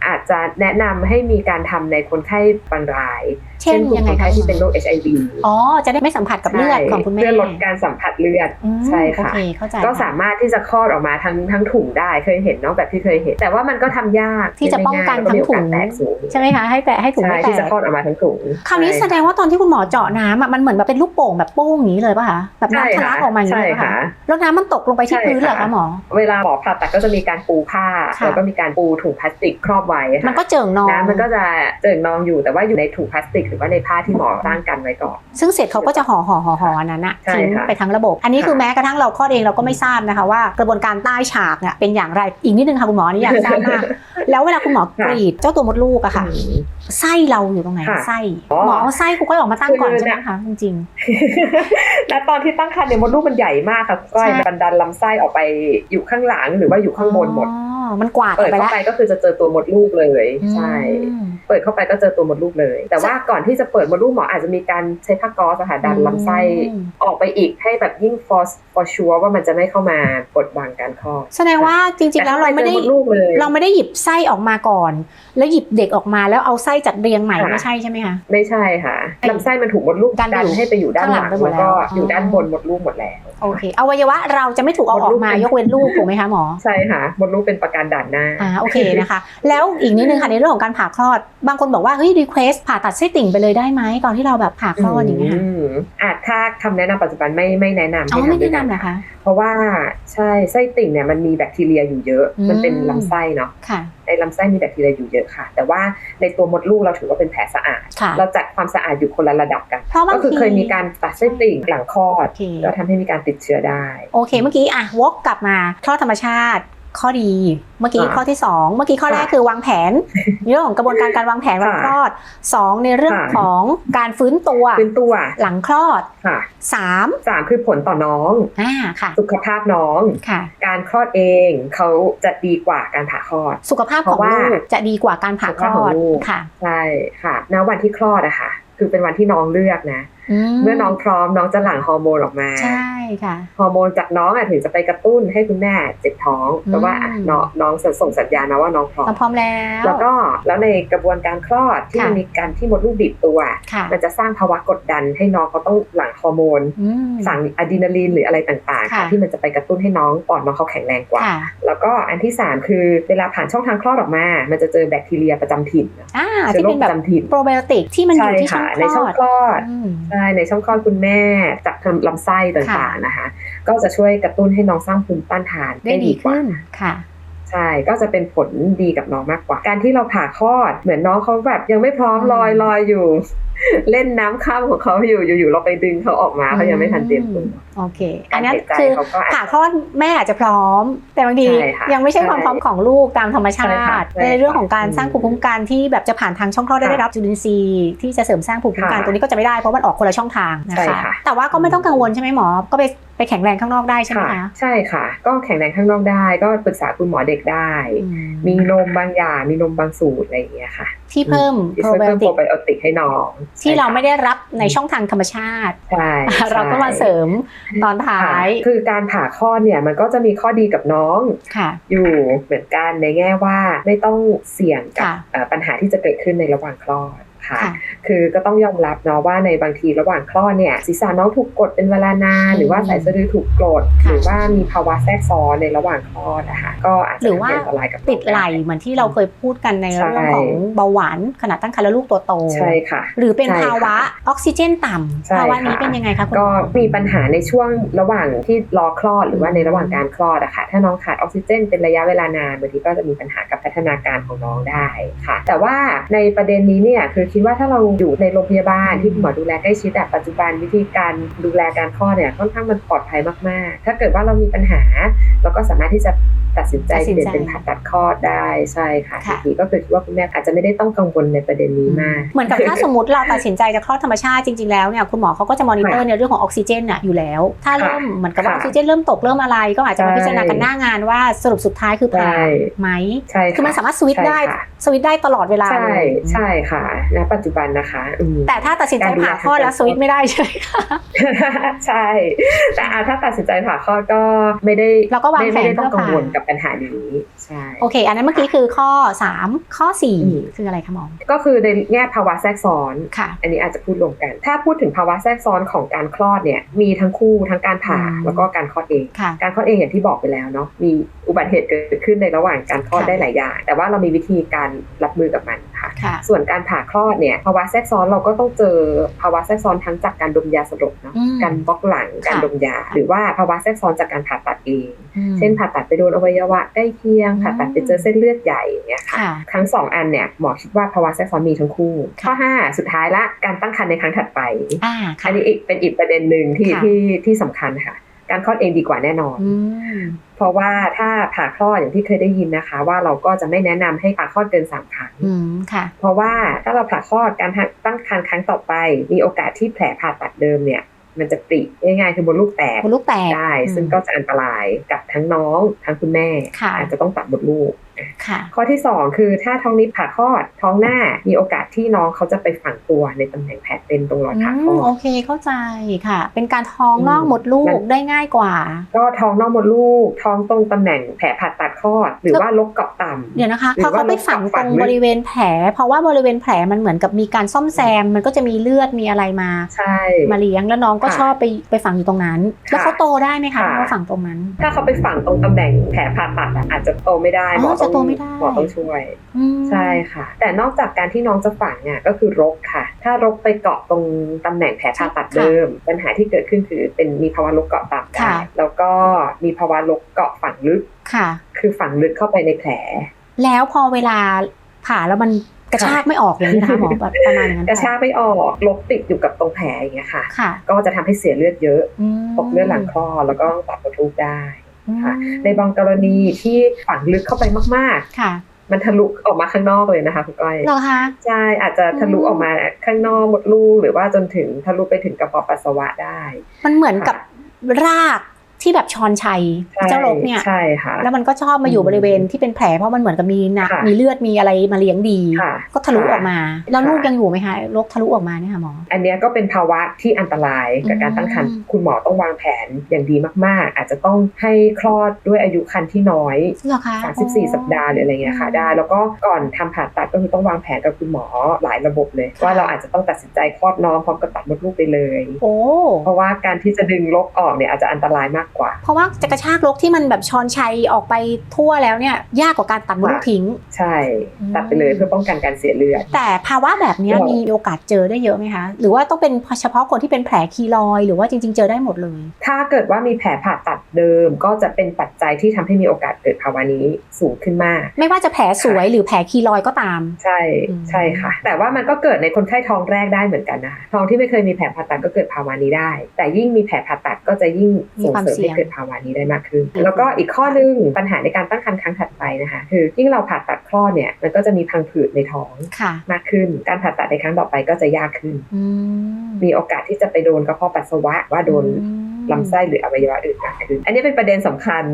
[SPEAKER 3] อาจจะแนะนำให้มีการทำในคนไข้บางราย
[SPEAKER 1] เช่น
[SPEAKER 3] กลุ่
[SPEAKER 1] ยั
[SPEAKER 3] ม
[SPEAKER 1] งไง
[SPEAKER 3] คน
[SPEAKER 1] คะ
[SPEAKER 3] ไข้ที่เป็นโรค HIV
[SPEAKER 1] อ๋อ จะได้ไม่สัมผัสกับเลือด
[SPEAKER 3] ใช่
[SPEAKER 1] ของคุณแม่
[SPEAKER 3] เพื่อลดการสัมผัสเลือด
[SPEAKER 1] อืม
[SPEAKER 3] ใช่ค่ะ
[SPEAKER 1] โอเคเข้าใจ
[SPEAKER 3] ก็
[SPEAKER 1] ค่ะ
[SPEAKER 3] สามารถที่จะคลอดออกมาทั้งทั้งถุงได้เคยเห็นเนาะแบบที่เคยเห็น แต่ว่ามันก็ทำยาก
[SPEAKER 1] ที่จะป้องกัน
[SPEAKER 3] ไม่
[SPEAKER 1] ทั้ง
[SPEAKER 3] ง่าย
[SPEAKER 1] ถุง
[SPEAKER 3] แล้วก็มีโอกาสแตกสูง
[SPEAKER 1] ใช่ไหมคะให้แต่ให้ถุง
[SPEAKER 3] ใช่
[SPEAKER 1] ไม่แต
[SPEAKER 3] ที่จะ
[SPEAKER 1] ก
[SPEAKER 3] คลอดออกมาทั้งถุง
[SPEAKER 1] คราวนี้
[SPEAKER 3] ใช่
[SPEAKER 1] แสดงว่าตอนที่คุณหมอเจาะน้ำอะมันเหมือนแบบเป็นลูกโป่งแบบโป้งอย่างนี้เลยป่ะคะแบบ
[SPEAKER 3] ใช่
[SPEAKER 1] น้ำทะลักออกมาอย่างนี้
[SPEAKER 3] ใช่
[SPEAKER 1] เลยป่ะ
[SPEAKER 3] ค่ะ
[SPEAKER 1] คะแล้วน้ำมันตกลงไปที่
[SPEAKER 3] ใช่
[SPEAKER 1] พื้นเหรอ
[SPEAKER 3] ค่ะ
[SPEAKER 1] คะหมอ
[SPEAKER 3] เวลาหมอผ่าตัดก็จะมีการปูผ้า
[SPEAKER 1] ค่ะ
[SPEAKER 3] แล้วก็มีการปูถุงพลาสติกครอบไว้ค่ะ
[SPEAKER 1] มันก็เจิ่งนอง
[SPEAKER 3] น้ำมันก็จะเจิ่งนองอยู่แต่ว่าอยู่ในถุงพลาสติก หรือว่าในผ้าที่หมอสร้างกันไว้ก่อน
[SPEAKER 1] ซึ่งเสร็จเขาก็จะห่อห่อห่อห่ออันนั้นอะ
[SPEAKER 3] ใช่
[SPEAKER 1] ทิ้ง
[SPEAKER 3] ค่ะ
[SPEAKER 1] ไปทั้งระบบ อันนี้คือ
[SPEAKER 3] ค่ะ
[SPEAKER 1] แม้กระทั่งเราคลอดเองเราก็ไม่ทราบนะคะว่ากระบวนการใต้ฉากเนี่ยเป็นอย่างไรอีกนิดนึงค่ะคุณหมออันนี่อยากทราบมากแล้วเวลาคุณหมอกรีดเจ้าตัวมดลูกอะค่ะ
[SPEAKER 3] อืม
[SPEAKER 1] ไส้เราอยู่ตรงไหน
[SPEAKER 3] ค่ะ
[SPEAKER 1] ไส้
[SPEAKER 3] อ๋อ
[SPEAKER 1] หมอเอาไส้ครูก้อยออกมาตั้งก่อน
[SPEAKER 3] คือ
[SPEAKER 1] ใช่ไหม
[SPEAKER 3] เนี่ย
[SPEAKER 1] คะจริง
[SPEAKER 3] และตอนที่ตั้งครรภ์เนี่ยมดลูกมันใหญ่มากค่ะคุณก้อย
[SPEAKER 1] ใช่
[SPEAKER 3] มันดันลำไส้ออกไปอยู่ข้างหลังหรือว่าอยู่
[SPEAKER 1] ๆ
[SPEAKER 3] ข้างบนหมด
[SPEAKER 1] อ๋อมันกวาดออ
[SPEAKER 3] เปิ
[SPEAKER 1] ก
[SPEAKER 3] ด
[SPEAKER 1] ไป
[SPEAKER 3] เข้า
[SPEAKER 1] แล้ว
[SPEAKER 3] ไปก็คือจะเจอตัวมดลูกเลย ใช่
[SPEAKER 1] อืม
[SPEAKER 3] เปิดเข้าไปก็เจอตัวมดลูกเลย แต่ว่าก่อนที่จะเปิดมดลูกหมออาจจะมีการใช้ผ้าก๊อซอะค่ะดันลำไส้
[SPEAKER 1] อืม
[SPEAKER 3] ออกไปอีกให้แบบยิ่ง for for sure ว่ามันจะไม่เข้ามากดบังการคลอด
[SPEAKER 1] แสดงว่าจริงๆแล้วเราไม่ได้
[SPEAKER 3] ต่ข้งในจอมดลูกเลย
[SPEAKER 1] เราไม่ได้หยิบไส้ออกมาก่อน แล้วหยิบเด็กออกมาแล้วเอาไส้จัดเรียงใหม่
[SPEAKER 3] ค่ะ
[SPEAKER 1] ไม่ใช่ใช่ไหมคะ
[SPEAKER 3] ไม่ใช่ค่ะลำไส้มันถูกมดลูก
[SPEAKER 1] ดันไปอยู่
[SPEAKER 3] ให้ไปอยู่ด้านหลัง
[SPEAKER 1] ข้างหลังไปหมด
[SPEAKER 3] แล้วก็
[SPEAKER 1] แล้ว
[SPEAKER 3] อยู่ด้านบนมดลูกหมดแล้ว
[SPEAKER 1] โอเคอวัยวะเราจะไม่ถูกเอาออกมายกเว้นลูกถูกไหมคะหมอ
[SPEAKER 3] ใช่ค่ะมดลูกเป็นประการด่านหน้า
[SPEAKER 1] อ่าโอเคนะคะ แล้วอีกนิดนึงค่ะในเรื่องของการผ่าคลอด บางคนบอกว่าเฮ้ยรีเควสผ่าตัดไส้ติ่งไปเลยได้ไหมก่อนที่เราแบบผ่าคลอดอย่างเงี้ยค่ะ
[SPEAKER 3] มอาจถ้าคำแนะนำปัจจุบันไม่ไม่แนะนำ
[SPEAKER 1] อ๋อ
[SPEAKER 3] ให้
[SPEAKER 1] ไม่
[SPEAKER 3] ทำด้
[SPEAKER 1] แนะ
[SPEAKER 3] วยกัน
[SPEAKER 1] นำเหรอคะ
[SPEAKER 3] เพราะว่าใช่ไส้ติ่งเนี่ยมันมีแบคทีเรียอยู่เยอะ
[SPEAKER 1] อืม
[SPEAKER 3] มันเป็นลำไส้เนาะ
[SPEAKER 1] ค่ะ
[SPEAKER 3] ใน ลำไส้มีแบคทีเรียอยู่เยอะค่ะ แต่ว่าในตัวมดลูกเราถือว่าเป็นแผลสะอาด
[SPEAKER 1] ค่ะ
[SPEAKER 3] เราจัดความสะอาดอยู่คนละระดับกัน
[SPEAKER 1] เพราะบาง
[SPEAKER 3] ก็คือ
[SPEAKER 1] ที
[SPEAKER 3] เคยมีการตัดไส้ติ่งหลังคลอด
[SPEAKER 1] โอเค
[SPEAKER 3] แล้วทำให้มีการติดเชื้อได้
[SPEAKER 1] โอเค เมื่อกี้อะวกกลับมาคลอดธรรมชาติ ข้อดีเมื่อกี้
[SPEAKER 3] ค่ะ
[SPEAKER 1] ข้อที่ 2 เมื่อกี้ข้อแรก
[SPEAKER 3] ค่ะ
[SPEAKER 1] คือวางแผนในเรื่องของกระบวนการการวางแผนวัน
[SPEAKER 3] ค่ะ
[SPEAKER 1] คลอด 2 ในเรื่อง
[SPEAKER 3] ค่ะ
[SPEAKER 1] ของการฟื้นตัว
[SPEAKER 3] เป็นตัว
[SPEAKER 1] หลังคลอด
[SPEAKER 3] ค่ะ
[SPEAKER 1] 3
[SPEAKER 3] สามคือผลต่อน้อง
[SPEAKER 1] อ่าค่ะ
[SPEAKER 3] สุขภาพน้อง
[SPEAKER 1] ค่ะ
[SPEAKER 3] การคลอดเองเขาจะดีกว่าการผ่าคลอด
[SPEAKER 1] สุขภาพของ
[SPEAKER 3] เพราะว่า
[SPEAKER 1] ลูกจะดีกว่าการผ่าคล
[SPEAKER 3] สุขภาพข
[SPEAKER 1] อ
[SPEAKER 3] อง
[SPEAKER 1] ด
[SPEAKER 3] ลูก
[SPEAKER 1] ค่ะ
[SPEAKER 3] ใช่ค่ะณวันที่คลอดอะค่ะ คือเป็นวันที่น้องเลือกนะเมื่อน้องพร้อมน้องจะหลั่งฮอร์โมนออกมา
[SPEAKER 1] ใช่ค่ะ
[SPEAKER 3] ฮอร์โมนจากน้องอะถึงจะไปกระตุ้นให้คุณแม่เจ็บท้อง
[SPEAKER 1] อืม
[SPEAKER 3] เพราะว่าอะน้องน้องส่งสัญญาณมาว่าน้องพร้อม
[SPEAKER 1] เราพร้อมแล้ว
[SPEAKER 3] แล้วก็แล้วในกระบวนการคลอดที่
[SPEAKER 1] ค่ะ
[SPEAKER 3] มันมีการที่มดลูกบีบตัว
[SPEAKER 1] ค่ะ
[SPEAKER 3] มันจะสร้างภาวะกดดันให้น้องเขาต้องหลั่งฮอร์โมน
[SPEAKER 1] อืม
[SPEAKER 3] สั่งอะดรีนาลีนหรืออะไรต่างๆ
[SPEAKER 1] ค่ะ
[SPEAKER 3] ค่ะที่มันจะไปกระตุ้นให้น้องปอดน้องเขาแข็งแรงกว่า
[SPEAKER 1] ค่ะ
[SPEAKER 3] แล้วก็อันที่ 3 คือเวลาผ่านช่องทางคลอดออกมา มันจะเจอแบคทีเรียประจำถิ่น
[SPEAKER 1] อ่า
[SPEAKER 3] เชื้
[SPEAKER 1] ที่
[SPEAKER 3] อโร
[SPEAKER 1] เป็
[SPEAKER 3] คนป
[SPEAKER 1] แบบ
[SPEAKER 3] ระจำถิ่น
[SPEAKER 1] โปรไบโอติกที่มันอ
[SPEAKER 3] ใช่
[SPEAKER 1] ยู่ที่ช่อ
[SPEAKER 3] ค่ะ
[SPEAKER 1] งค
[SPEAKER 3] ใน
[SPEAKER 1] ล
[SPEAKER 3] ช่อง
[SPEAKER 1] อด
[SPEAKER 3] คลอด
[SPEAKER 1] อืม
[SPEAKER 3] ใช่ในช่องคลอดคุณแม่จากทางลำไส้ต่างๆนะคะ ก็จะช่วยกระตุ้นให้น้องสร้างภูมิต้านทาน
[SPEAKER 1] ได้ดี
[SPEAKER 3] กว่า
[SPEAKER 1] ขึ้นค่ะ
[SPEAKER 3] ใช่ ก็จะเป็นผลดีกับน้องมากกว่า การที่เราผ่าคลอด เหมือนน้องเขาแบบยังไม่พร้อม
[SPEAKER 1] อืม
[SPEAKER 3] ลอยลอยอยู่ เล่นน้ำข้ามของเขาอยู่อยู่ๆเราไปดึงเขาออกมาเขายังไม่ทันเตรียมตัว
[SPEAKER 1] โอเค
[SPEAKER 3] กา
[SPEAKER 1] อั
[SPEAKER 3] ร
[SPEAKER 1] นนี้
[SPEAKER 3] หายใจ
[SPEAKER 1] คือ
[SPEAKER 3] เขาก็อาจ
[SPEAKER 1] ผ่าคลอดแม่อาจจะพร้อม แต่บางที
[SPEAKER 3] ใช่ค่ะ
[SPEAKER 1] ยังไม่ใช่ความพร้อมของลูกตามธรรมชา
[SPEAKER 3] ใช่ค่ะ
[SPEAKER 1] ติ
[SPEAKER 3] ใช่
[SPEAKER 1] ในเรื่องของการ
[SPEAKER 3] ค่ะ
[SPEAKER 1] สร้างภูมิคุ้มกันที่แบบจะผ่านทางช่องคลอดได้
[SPEAKER 3] ค่ะ
[SPEAKER 1] ได้รับจุลินทรีย์ที่จะเสริมสร้างภูมิคุ้มกัน
[SPEAKER 3] ค่ะ
[SPEAKER 1] ตัวนี้ก็จะไม่ได้เพราะมันออกคนละช่องทางนะ
[SPEAKER 3] ใช่
[SPEAKER 1] คะ
[SPEAKER 3] ค่ะ
[SPEAKER 1] แต่ว่าก็ไม่ต้องกังวลใช่ไหมหมอ ก็ไปไปแข็งแรงข้างนอกได้ใช่ไหม
[SPEAKER 3] ค่ะ
[SPEAKER 1] คะ
[SPEAKER 3] ใช่ค่ะ ก็แข็งแรงข้างนอกได้ ก็ปรึกษาคุณหมอเด็กได้
[SPEAKER 1] อื
[SPEAKER 3] มีนมบางอย่างมีนมบางสูตรอะไรอย่างเงี้ยค่ะ
[SPEAKER 1] ที่เพิ่ม
[SPEAKER 3] ที่
[SPEAKER 1] โปร
[SPEAKER 3] ช่วย
[SPEAKER 1] ไบ
[SPEAKER 3] เพิ่
[SPEAKER 1] โอ
[SPEAKER 3] ม
[SPEAKER 1] ติ
[SPEAKER 3] โป
[SPEAKER 1] ก
[SPEAKER 3] รไบโอติกให้น้อง
[SPEAKER 1] ที่เรา
[SPEAKER 3] ใช่ค่ะ
[SPEAKER 1] ไม่ได้รับในช่องทางธรรมชาติ
[SPEAKER 3] ใช่
[SPEAKER 1] เราก็มาเสริมตอนท้า
[SPEAKER 3] ค่ะ
[SPEAKER 1] ย
[SPEAKER 3] คือการผ่าคลอดเนี่ยมันก็จะมีข้อดีกับน้อง
[SPEAKER 1] ค่ะ
[SPEAKER 3] อยู่เหมือนกันในแง่ว่าไม่ต้องเสี่ยงกับ
[SPEAKER 1] ค่ะ
[SPEAKER 3] เอ่อปัญหาที่จะเกิดขึ้นในระหว่างคลอด ค่ะ
[SPEAKER 1] ค่ะ
[SPEAKER 3] คือก็ต้องยอมรับเนาะว่าในบางทีระหว่างคลอดเนี่ยศีรษะน้องถูกกดเป็นเวลานาน
[SPEAKER 1] อืม
[SPEAKER 3] หรือว่าสายสะดือถูกกด
[SPEAKER 1] ค่ะ
[SPEAKER 3] หรือว่ามีภาวะแทรกซ้อนในระหว่างคลอดนะคะก็อาจจะ
[SPEAKER 1] หรือว่า
[SPEAKER 3] ทำให้อันตรายกับน้อง
[SPEAKER 1] ติดไหล
[SPEAKER 3] ด้
[SPEAKER 1] เหมือนที่เราเคยพูดกันใน
[SPEAKER 3] ใช่
[SPEAKER 1] เรื่องของเบาหวานขณะตั้งครรภ์และลูกตัวโต
[SPEAKER 3] ใช่ค่ะ
[SPEAKER 1] หรือเป็น
[SPEAKER 3] ใช่ค่ะ
[SPEAKER 1] ภาวะออกซิเจนต่ำ
[SPEAKER 3] ใช่
[SPEAKER 1] ภาวะ
[SPEAKER 3] ค่ะ
[SPEAKER 1] นี้เป็นยังไงคะคุณห
[SPEAKER 3] ก็
[SPEAKER 1] มอ
[SPEAKER 3] มีปัญหาในช่วงระหว่างที่รอคลอดหรือว่าในระหว่างการคลอดอะค่ะถ้าน้องขาดออกซิเจนเป็นระยะเวลานานบางทีก็จะมีปัญหากับพัฒนาการของน้องได้ค่ะ แต่ว่าในประเด็นนี้เนี่ยคือคิดว่าถ้าเราอยู่ในโรงพยาบาลที่คุณหมอดูแลใกล้ชิดอะปัจจุบันวิธีการดูแลการคลอดเนี่ยค่อนข้างมันปลอดภัยมากๆ ถ้าเกิดว่าเรามีปัญหาเราก็สามารถที่จะตัดสินใจ
[SPEAKER 1] ตัดสิน
[SPEAKER 3] เปลี่ย
[SPEAKER 1] ใจ
[SPEAKER 3] นเป็นผ่าตัดคลอดได้ใช่ค่ะ
[SPEAKER 1] ค่ะ
[SPEAKER 3] ทีนี้ก็คือคิดว่าคุณแม่อาจจะไม่ได้ต้องกังวลในประเด็นนี้มาก
[SPEAKER 1] เหมือนกับถ้าสมมติเราตัดสินใจจะคลอดธรรมชาติจริง ๆแล้วเนี่ยคุณหมอเขาก็จะมอนิเตอร์ในเรื่องของออกซิเจนน่ะอยู่แล้ว ถ้าเริ่มเหมือนกับว่าอ
[SPEAKER 3] ค่ะ
[SPEAKER 1] อกซิเจนเริ่มตกเริ่มอะไร ก็อาจจะมา
[SPEAKER 3] ใช่
[SPEAKER 1] พิจารณากันหน้างานว่าสรุปสุดท้ายคือผ่า
[SPEAKER 3] ใช่
[SPEAKER 1] ไหม
[SPEAKER 3] ใช่ะ
[SPEAKER 1] คือมันสามารถสวิตช์
[SPEAKER 3] ใช่
[SPEAKER 1] ได้
[SPEAKER 3] ค่ะ
[SPEAKER 1] สวิตช์ได้ตลอดเวลา
[SPEAKER 3] ใช่
[SPEAKER 1] เลย
[SPEAKER 3] ใช่ค่ะณปัจจุบันนะคะอืม
[SPEAKER 1] แต่ถ้าตัดสินใจผ่าคลอดแล้วสวิตช์ไม่ได้ใช่ไหมคะ
[SPEAKER 3] ใช่ แต่อะถ้าตัดสินใจผ่าคลอดก็ไม่ได้
[SPEAKER 1] เราก็วาง
[SPEAKER 3] ไม่
[SPEAKER 1] แผน
[SPEAKER 3] ไม่ได้ต้อง
[SPEAKER 1] เพื่อ
[SPEAKER 3] กังวล
[SPEAKER 1] ผ่า
[SPEAKER 3] กับปัญหานี้ใช่
[SPEAKER 1] โอเค อันนั้นเมื่อกี้คือข้อ 3 ข้อ
[SPEAKER 3] อืม
[SPEAKER 1] 4คืออะไรคะหมอ
[SPEAKER 3] ก็คือในแง่ภาวะแทรกซ้อน
[SPEAKER 1] ค่ะ
[SPEAKER 3] อันนี้อาจจะพูดรวมกัน ถ้าพูดถึงภาวะแทรกซ้อนของการคลอดเนี่ยมีทั้งคู่ทั้งการผ่า
[SPEAKER 1] อืม
[SPEAKER 3] แล้วก็การคลอดเอง
[SPEAKER 1] ค่ะ
[SPEAKER 3] การคลอดเองอย่างที่บอกไปแล้วเนาะมีอุบัติเหตุเกิดขึ้นในระหว่างการคลอด
[SPEAKER 1] ค่ะ
[SPEAKER 3] ได้หลายอย่าง แต่ว่าเรามีวิธีการรับมือกับมัน ค่ะ
[SPEAKER 1] ค่ะ
[SPEAKER 3] ส่วนการผ่าคลอดเนี่ยภาวะแทรกซ้อนเราก็ต้องเจอภาวะแทรกซ้อนทั้งจากการดมยาสลบเนาะ
[SPEAKER 1] อืม
[SPEAKER 3] การบล็อกหลังการ
[SPEAKER 1] ค่ะ
[SPEAKER 3] ดมยา หรือว่าภาวะแทรกซ้อนจากการผ่าตัดเอง
[SPEAKER 1] อืม
[SPEAKER 3] เช่นผ่าตัดไปโดนอวัยวะใกล้เคียง
[SPEAKER 1] อืม
[SPEAKER 3] ผ่าตัดไปเจอเส้นเลือดใหญ่อย่างเงี้ยค่ะ
[SPEAKER 1] ค่ะ
[SPEAKER 3] ทั้งสองอันเนี่ยหมอคิดว่าภาวะแทรกซ้อนมีทั้งคู่
[SPEAKER 1] ค่ะ
[SPEAKER 3] ข้อ 5 สุดท้ายละการตั้งครรภ์ในครั้งถัดไป
[SPEAKER 1] อ่าค่ะ
[SPEAKER 3] อันนี้อีกเป็นอีกประเด็นหนึ่งที่
[SPEAKER 1] ค่ะ
[SPEAKER 3] ที่ที่สำคัญค่ะ การคลอดเองดีกว่าแน่นอน
[SPEAKER 1] อืม
[SPEAKER 3] เพราะว่าถ้าผ่าคลอดอย่างที่เคยได้ยินนะคะ ว่าเราก็จะไม่แนะนำให้ผ่าคลอดเกินสามครั้ง
[SPEAKER 1] อืมค่ะ
[SPEAKER 3] เพราะว่าถ้าเราผ่าคลอดการตั้งครรภ์ครั้งต่อไป มีโอกาสที่แผลผ่าตัดเดิมเนี่ยมันจะปริง่ายๆคือบนลูกแตก
[SPEAKER 1] มดลูกแตก
[SPEAKER 3] ได้
[SPEAKER 1] อืม
[SPEAKER 3] ซึ่งก็จะอันตรายกับทั้งน้องทั้งคุณแม่
[SPEAKER 1] ค่ะ
[SPEAKER 3] อาจจะต้องตัดมดลูก
[SPEAKER 1] ค่ะ
[SPEAKER 3] ข้อที่ 2 คือถ้าท้องนี้ผ่าคลอดท้องหน้ามีโอกาสที่น้องเขาจะไปฝังตัวในตำแหน่งแผลเป็นตรงรอย
[SPEAKER 1] อื
[SPEAKER 3] ผ่าค
[SPEAKER 1] ม
[SPEAKER 3] ลอ
[SPEAKER 1] โอ
[SPEAKER 3] ด
[SPEAKER 1] เคเข้าใจค่ะ เป็นการท้องนอก
[SPEAKER 3] อืม
[SPEAKER 1] มดลู
[SPEAKER 3] มั
[SPEAKER 1] ก
[SPEAKER 3] น
[SPEAKER 1] ได้ง่ายกว่า
[SPEAKER 3] ก็ท้องนอกมดลูก ท้องตรงตำแหน่งแผลผ่าตัดคลอด หรือว่าลกเกาะต่ำ
[SPEAKER 1] เดี๋ยวนะคะ
[SPEAKER 3] หรือ
[SPEAKER 1] พอเขาไปฝัง
[SPEAKER 3] ว่า
[SPEAKER 1] ต
[SPEAKER 3] ฝั
[SPEAKER 1] รงง
[SPEAKER 3] ลึก
[SPEAKER 1] บริเวณแผล เพราะว่าบริเวณแผลมันเหมือนกับมีการซ่อมแซม มันก็จะมีเลือดมีอะไรมา
[SPEAKER 3] ใช่
[SPEAKER 1] มาเลี้ยงแล้วน้องก็
[SPEAKER 3] ค่ะ
[SPEAKER 1] ชอบไปไปฝังอยู่ตรงนั้น
[SPEAKER 3] ค่ะ
[SPEAKER 1] แล้วเขาโตได้ไหมคะ
[SPEAKER 3] ค่ะ
[SPEAKER 1] ถ้าเขาฝังตรงนั้น
[SPEAKER 3] ถ้าเขาไปฝังตรงตำแหน่งแผลผ่าตัดอะอาจจะโตไม่ได้
[SPEAKER 1] อ๋อ
[SPEAKER 3] หมอต้อ
[SPEAKER 1] จะ
[SPEAKER 3] ง
[SPEAKER 1] โตไม่ได้
[SPEAKER 3] หมอต้องช่วย
[SPEAKER 1] อืม
[SPEAKER 3] ใช่ค่ะ แต่นอกจากการที่น้องจะฝังอะก็คือรกค่ะ ถ้ารกไปเกาะตรงตำแหน่งแผลผ่าตัดเดิม ปัญหาที่เกิดขึ้นคือเป็นมีภาวะรกเกาะต่ำได้
[SPEAKER 1] ค่ะ
[SPEAKER 3] แล้วก็มีภาวะรกเกาะฝังลึก
[SPEAKER 1] ค่ะ
[SPEAKER 3] คือฝังลึกเข้าไปในแผล
[SPEAKER 1] แล้วพอเวลาผ่าแล้วมันกระชากไม่ออกอย่างนี้นะคะหมอแบบประมาณนั้น
[SPEAKER 3] กระชากไม่ออกรกติดอยู่กับตรงแผลอย่างเงี้ยค่ะ
[SPEAKER 1] ค่ะ
[SPEAKER 3] ก็จะทำให้เสียเลือดเยอะ
[SPEAKER 1] อืม
[SPEAKER 3] ตกเลือดหลังคลอดแล้วก็ต้องตัดมดลูกได้ ค่ะ
[SPEAKER 1] อืม
[SPEAKER 3] ในบางกรณีที่ฝังลึกเข้าไปมาก
[SPEAKER 1] ค่ะ
[SPEAKER 3] ๆมันทะลุออกมาข้างนอกเลยนะคะคุณก้อย
[SPEAKER 1] เหรอคะ
[SPEAKER 3] ใช่อาจจะทะลุ
[SPEAKER 1] อืม
[SPEAKER 3] ออกมาข้างนอกมดลูกหรือว่าจนถึงทะลุไปถึงกระเพาะปัสสาวะได้
[SPEAKER 1] มันเหมือนกับราก ที่แบบชอนชัย
[SPEAKER 3] ใช่
[SPEAKER 1] เจ้าลกเนี่ย
[SPEAKER 3] ใช่ค่ะ
[SPEAKER 1] แล้วมันก็ชอบมาอยู่
[SPEAKER 3] อืม
[SPEAKER 1] บริเวณที่เป็นแผลเพราะมันเหมือนกับมีนะ
[SPEAKER 3] ค่ะ
[SPEAKER 1] มีเลือดมีอะไรมาเลี้ยงดี
[SPEAKER 3] ค่ะ
[SPEAKER 1] ก็ทะลุ
[SPEAKER 3] ค่ะ
[SPEAKER 1] ออกมา แล้ว
[SPEAKER 3] ค่ะ
[SPEAKER 1] ลูกยังอยู่ไหมคะลกทะลุออกมาเนี่ยค่ะหมอ
[SPEAKER 3] อันเนี้ยก็เป็นภาวะที่อันตรายกับการตั้งครรภ์
[SPEAKER 1] อืม
[SPEAKER 3] คุณหมอต้องวางแผนอย่างดีมาก ๆ อาจจะต้องให้คลอดด้วยอายุครรภ์ที่น้อย
[SPEAKER 1] เหรอคะ
[SPEAKER 3] 34สัปดาห์หรืออะไรเงี้ยค่ะได้ แล้วก็ก่อนทำผ่าตัดก็คือต้องวางแผนกับคุณหมอหลายระบบเลย ว่าเราอาจจะต้องตัดสินใจคลอดน้องพร้อมกับตัดมดลูกไปเลย
[SPEAKER 1] โอ้
[SPEAKER 3] เพราะว่าการที่จะดึงลกออกเนี่ยอาจจะอันตรายมากกว่า
[SPEAKER 1] เพราะว่าจะกระชากลกที่มันแบบชอนชัยออกไปทั่วแล้วเนี่ยยากกว่าการตัดมดลูก
[SPEAKER 3] ค่ะ
[SPEAKER 1] ทิ้ง
[SPEAKER 3] ใช่
[SPEAKER 1] อืม
[SPEAKER 3] ตัดไปเลยเพื่อป้องกันการเสียเลือด
[SPEAKER 1] แต่ภาวะแบบเนี้ย
[SPEAKER 3] ค่ะ
[SPEAKER 1] มีโอกาสเจอได้เยอะไหมคะ หรือว่าต้องเป็นเฉพาะคนที่เป็นแผลคีลอยด์หรือว่าจริง ๆ เจอได้หมดเลย
[SPEAKER 3] ถ้าเกิดว่ามีแผลผ่าตัดเดิมก็จะเป็นปัจจัยที่ทำให้มีโอกาสเกิดภาวะนี้สูงขึ้นมาก
[SPEAKER 1] ไม่ว่าจะแผลสวยหรือแผลคีลอยด์ก็ตาม
[SPEAKER 3] ใช่
[SPEAKER 1] อืม
[SPEAKER 3] ใช่ค่ะ แต่ว่ามันก็เกิดในคนไข้ท้องแรกได้เหมือนกันนะคะท้องที่ไม่เคยมีแผลผ่าตัดก็เกิดภาวะนี้ได้ แต่ยิ่งมีแผลผ่าตัดก็จะยิ่งส่งเสริมให้เกิดภาวะนี้ได้มากขึ้น แล้วก็อีกข้อหนึงปัญหาในการตั้งครรภ์ครั้งถัดไปนะคะ คือยิ่งเราผ่าตัดคลอดเนี่ยมันก็จะมีพังผืดในท้อง
[SPEAKER 1] ค่ะ
[SPEAKER 3] มากขึ้น การผ่าตัดในครั้งต่อไปก็จะยากขึ้น
[SPEAKER 1] อืม
[SPEAKER 3] มีโอกาสที่จะไปโดนกระเพาะปัสสาวะว่าโดน
[SPEAKER 1] อืม
[SPEAKER 3] ลำไส้หรืออวัยวะอื่นมากขึ้น อันนี้เป็นประเด็นสำคัญ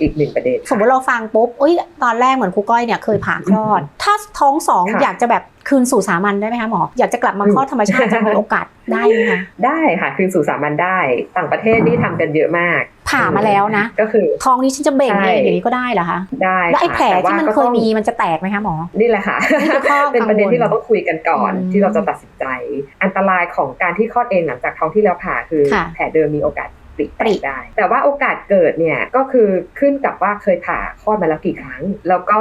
[SPEAKER 3] อีกหนึ่งประเด็น
[SPEAKER 1] สมมติเราฟังปุ๊บเอ้ยตอนแรกเหมือนครูก้อยเนี่ยเคยผ่าคลอด ถ้าท้องสอง
[SPEAKER 3] ค่ะ
[SPEAKER 1] อยากจะแบบคืนสู่สามัญได้ไหมคะหมอ อยากจะกลับมาคลอดธรรมชาติจะมีโอกาสได้ไหมคะ
[SPEAKER 3] ได้ค่ะคืนสู่สามัญได้ต่างประเทศนี่ทำกันเยอะมาก
[SPEAKER 1] ผ่ามาแล้วนะ
[SPEAKER 3] ก็คือ
[SPEAKER 1] ท้องนี้ฉันจะเบ่ง
[SPEAKER 3] ใช่
[SPEAKER 1] เองอย่างนี้ก็ได้เหรอคะ
[SPEAKER 3] ได้
[SPEAKER 1] แล้วไอ้
[SPEAKER 3] ค่ะ
[SPEAKER 1] แผล
[SPEAKER 3] ต่ว่า
[SPEAKER 1] ที่มัน
[SPEAKER 3] ก็
[SPEAKER 1] เคย
[SPEAKER 3] ต้อง
[SPEAKER 1] มีมันจะแตกไหมคะหมอ
[SPEAKER 3] นี่แหละค่ะ
[SPEAKER 1] นี่คือข้อกังวล
[SPEAKER 3] เป็นประเด็นที่เราต้องคุยกันก่อน
[SPEAKER 1] อืม
[SPEAKER 3] ที่เราจะตัดสินใจ อันตรายของการที่คลอดเองหลังจากท้องที่แล้วผ่าคือ
[SPEAKER 1] ค่ะ
[SPEAKER 3] แผลเดิมมีโอกาส ปริแต
[SPEAKER 1] ปริ
[SPEAKER 3] กได้ แต่ว่าโอกาสเกิดเนี่ยก็คือขึ้นกับว่าเคยผ่าคลอดมาแล้วกี่ครั้ง แล้วก็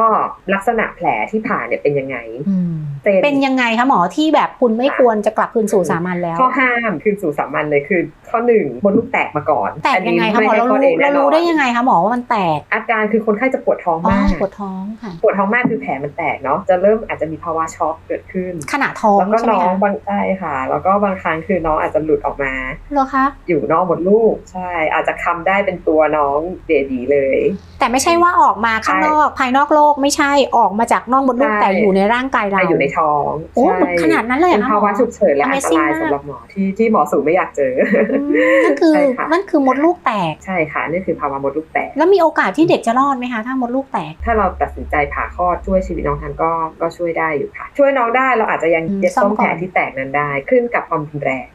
[SPEAKER 3] ลักษณะแผลที่ผ่าเนี่ยเป็นยังไง
[SPEAKER 1] อืม
[SPEAKER 3] เส้น
[SPEAKER 1] เป็นยังไงคะหมอที่แบบคุณไม่ควรจะกลับคืนสู่สามัญแล้ว
[SPEAKER 3] ข้อห้ามคืนสู่สามัญเลยคือข้อหนึ่งมดลูกแตกมาก่อน
[SPEAKER 1] แตกยังไงคะหมอ
[SPEAKER 3] ให้
[SPEAKER 1] เรา
[SPEAKER 3] คลอ
[SPEAKER 1] รู้
[SPEAKER 3] ดเอง
[SPEAKER 1] เรา
[SPEAKER 3] แน่นอน
[SPEAKER 1] รู้ได้ยังไงคะหมอว่ามันแตก
[SPEAKER 3] อาการคือคนไข้จะปวดท้อง
[SPEAKER 1] อ๋อ
[SPEAKER 3] มาก
[SPEAKER 1] ปวดท้องค่ะ
[SPEAKER 3] ปวดท้องมากคือแผลมันแตกเนาะจะเริ่มอาจจะมีภาวะช็อกเกิดขึ้น
[SPEAKER 1] ขณะท้อง
[SPEAKER 3] แล้วก็
[SPEAKER 1] ใช่ไหม
[SPEAKER 3] น้อง
[SPEAKER 1] คะ
[SPEAKER 3] บางใช่ค่ะ แล้วก็บางครั้งคือน้องอาจจะหลุดออกมา
[SPEAKER 1] เหรอคะ
[SPEAKER 3] อยู่นอกมดลูกใช่ อาจจะคำได้เป็นตัวน้องเบบีเลย
[SPEAKER 1] แต่ไม่ใช่ว่าออกมาข้างนอกภายนอกโลกไม่ใช่ออกมาจากนอกมดลูก
[SPEAKER 3] ใช่
[SPEAKER 1] แต่อยู่ในร่างกายเรา
[SPEAKER 3] แต่อยู่ในท้อง
[SPEAKER 1] โอ้
[SPEAKER 3] ใช่
[SPEAKER 1] ขนาดนั้นเลยเหร
[SPEAKER 3] เป็
[SPEAKER 1] อนคะ
[SPEAKER 3] ภาวะ
[SPEAKER 1] หมอ
[SPEAKER 3] ฉุกเฉินและอันต
[SPEAKER 1] Amazing
[SPEAKER 3] ราย
[SPEAKER 1] มาก
[SPEAKER 3] สำหรับหมอที่ที่หมอสูไม่อยากเจอ
[SPEAKER 1] อืมนั่นคือ
[SPEAKER 3] ใช่ค่ะ
[SPEAKER 1] นั่นคือมดลูกแตก
[SPEAKER 3] ใช่ค่ะนี่คือภาวะมดลูกแตก
[SPEAKER 1] แล้วมีโอกาสที่เด็กจะรอดไหมคะถ้ามดลูกแตก
[SPEAKER 3] ถ้าเราตัดสินใจผ่าคลอดช่วยชีวิตน้องทันก็ก็ช่วยได้อยู่ค่ะ ช่วยน้องได้เราอาจจะยัง
[SPEAKER 1] อืม
[SPEAKER 3] เย็บ
[SPEAKER 1] ซ่อม
[SPEAKER 3] ซ่อมแผล
[SPEAKER 1] ก่อน
[SPEAKER 3] ที่แตกนั้นได้ขึ้นกับความรุนแรง
[SPEAKER 1] อืม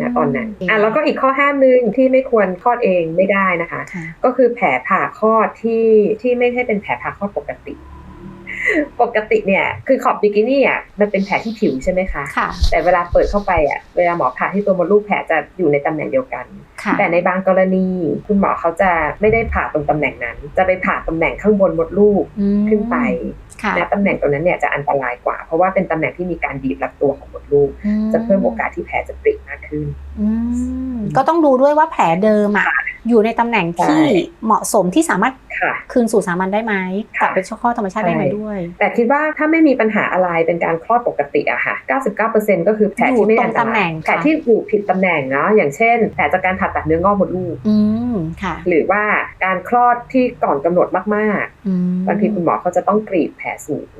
[SPEAKER 3] นะตอนนั้นอะแล้วก็อีกข้อห้ามหนึ่งที่ไม่ควรคลอดเองไม่ได้นะคะ
[SPEAKER 1] ค่ะ
[SPEAKER 3] ก็คือแผลผ่าคลอดที่ที่ไม่ใช่เป็นแผลผ่าคลอดปกติ ปกติเนี่ย คือขอบบิกินี่อะมันเป็นแผลที่ผิวใช่ไหมคะ
[SPEAKER 1] ค่ะ
[SPEAKER 3] แต่เวลาเปิดเข้าไปอะเวลาหมอผ่าที่ตัวมดลูกแผลจะอยู่ในตำแหน่งเดียวกัน
[SPEAKER 1] ค่ะ
[SPEAKER 3] แต่ในบางกรณีคุณหมอเขาจะไม่ได้ผ่าตรงตำแหน่งนั้น จะไปผ่าตำแหน่งข้างบนมดลูก
[SPEAKER 1] อืม
[SPEAKER 3] ขึ้นไป
[SPEAKER 1] ค่ะ
[SPEAKER 3] และตำแหน่งตรงนั้นเนี่ยจะอันตรายกว่า เพราะว่าเป็นตำแหน่งที่มีการบีบรัดตัวของมดลูก จะเพิ่มโอกาสที่แผลจะปริมากขึ้น
[SPEAKER 1] อืมก็ต้องดูด้วยว่าแผลเดิมอะอยู่ในตำแหน่งที่
[SPEAKER 3] ใช่
[SPEAKER 1] เหมาะสมที่สามารถ
[SPEAKER 3] ค่ะ
[SPEAKER 1] คืนสู่สามัญได้ไหมก
[SPEAKER 3] ค่ะ
[SPEAKER 1] ลับไปช่อคลอดธรรมชาติได้ไหม
[SPEAKER 3] ใช่
[SPEAKER 1] ด้วย
[SPEAKER 3] แต่คิดว่าถ้าไม่มีปัญหาอะไรเป็นการคลอดปกติอะค่ะ 99%ก็คือแผลที่ไม่อันต
[SPEAKER 1] อยู่ตรงตำแหน่
[SPEAKER 3] ราย
[SPEAKER 1] ง
[SPEAKER 3] แผล
[SPEAKER 1] ค่ะ
[SPEAKER 3] ที่อยู่ผิดตำแหน่งเนาะอย่างเช่นแผลจากการผ่าตัดเนื้องอกมดลูก
[SPEAKER 1] อืมค่ะ
[SPEAKER 3] หรือว่าการคลอดที่ก่อนกำหนดมาก
[SPEAKER 1] อืม
[SPEAKER 3] ๆบางทีคุณหมอเขาจะต้องกรีดแผลสูง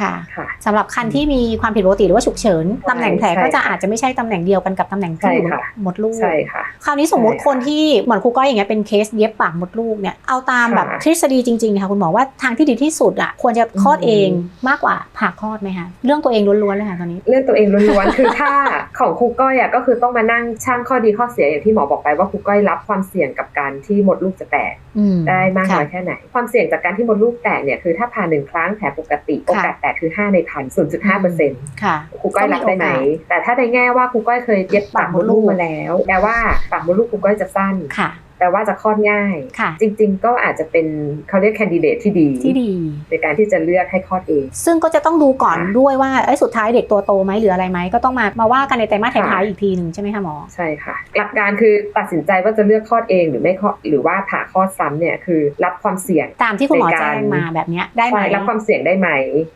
[SPEAKER 1] ค่ะ
[SPEAKER 3] ค่ะ
[SPEAKER 1] สำหรับคันที่มีความผิดปกติหรือว่าฉุกเฉิน
[SPEAKER 3] ใช่
[SPEAKER 1] ตำแหน่งแผล
[SPEAKER 3] ใช่
[SPEAKER 1] ก็จะอาจจะไม่ใช่ตำแหน่งเดียวกันกับตำแหน่งที่อยู่
[SPEAKER 3] ใช่ค่ะ
[SPEAKER 1] มดลูก
[SPEAKER 3] ใช่ค่ะ
[SPEAKER 1] คราวนี้สมมติ
[SPEAKER 3] ใช่ค่ะ
[SPEAKER 1] คนที่เหมือนครูก้อยอย่างเงี้ยเป็นเคสเย็บปากมดลูกเนี่ยเอาตาม
[SPEAKER 3] ค่ะ
[SPEAKER 1] แบบทฤษฎีจริงๆค่ะคุณหมอว่าทางที่ดีที่สุดอะควรจะคลอด
[SPEAKER 3] อืม
[SPEAKER 1] เองมากกว่าผ่าคลอดไหมคะเรื่องตัวเองล้วนๆเลยค่ะตอนนี้
[SPEAKER 3] เรื่องตัวเองล้วนๆ คือถ้าของครูก้อยอะก็คือต้องมานั่งช่างข้อดีข้อเสียอย่างที่หมอบอกไปว่าครูก้อยรับความเสี่ยงกับการที่มดลูกจะแตก
[SPEAKER 1] อืม
[SPEAKER 3] ได้มากน้อย
[SPEAKER 1] ค่ะ
[SPEAKER 3] แค่ไหน ความเสี่ยงจากการที่มดลูกแตกเนี่ยคือถ้าผ่าหนึ่งครั้งแผลปกติ โอกาสแตกคือ5ในพัน0.5เปอร์เซ็นต์
[SPEAKER 1] ค่ะ
[SPEAKER 3] ครูก้อยรับได้ไหม
[SPEAKER 1] ก็มีโอกาส
[SPEAKER 3] แต่ถ้าในแง่ว่าครูก้อยเคยเย็บปากมดลูกมาแล้วแปลว่าปากมดลูกครูก้อยจะสั้น
[SPEAKER 1] ค่ะ
[SPEAKER 3] แปลว่าจะคลอดง่าย
[SPEAKER 1] ค่ะ
[SPEAKER 3] จริง ๆ ก็อาจจะเป็นเขาเรียกแคนดิเดตที่ดี
[SPEAKER 1] ที่ดี
[SPEAKER 3] ในการที่จะเลือกให้คลอดเอง
[SPEAKER 1] ซึ่งก็จะต้องดูก่อน
[SPEAKER 3] ค่ะ
[SPEAKER 1] ด้วยว่าเอ้ยสุดท้ายเด็กตัวโตไหมหรืออะไรไหมก็ต้องมามาว่ากันในไตรมาส
[SPEAKER 3] ค่ะ
[SPEAKER 1] ท้ายๆอีกทีหนึ่งใช่ไหมคะหมอ
[SPEAKER 3] ใช่ค่ะ หลักการคือตัดสินใจว่าจะเลือกคลอดเองหรือไม่คลอดหรือว่าผ่าคลอดซ้ำเนี่ยคือรับความเสี่ยง
[SPEAKER 1] ตามที่คุณหมอ
[SPEAKER 3] ในการ
[SPEAKER 1] แจ้งมาแบบเนี้ยได้ไหม
[SPEAKER 3] ใช่รับความเสี่ยงได้ไหม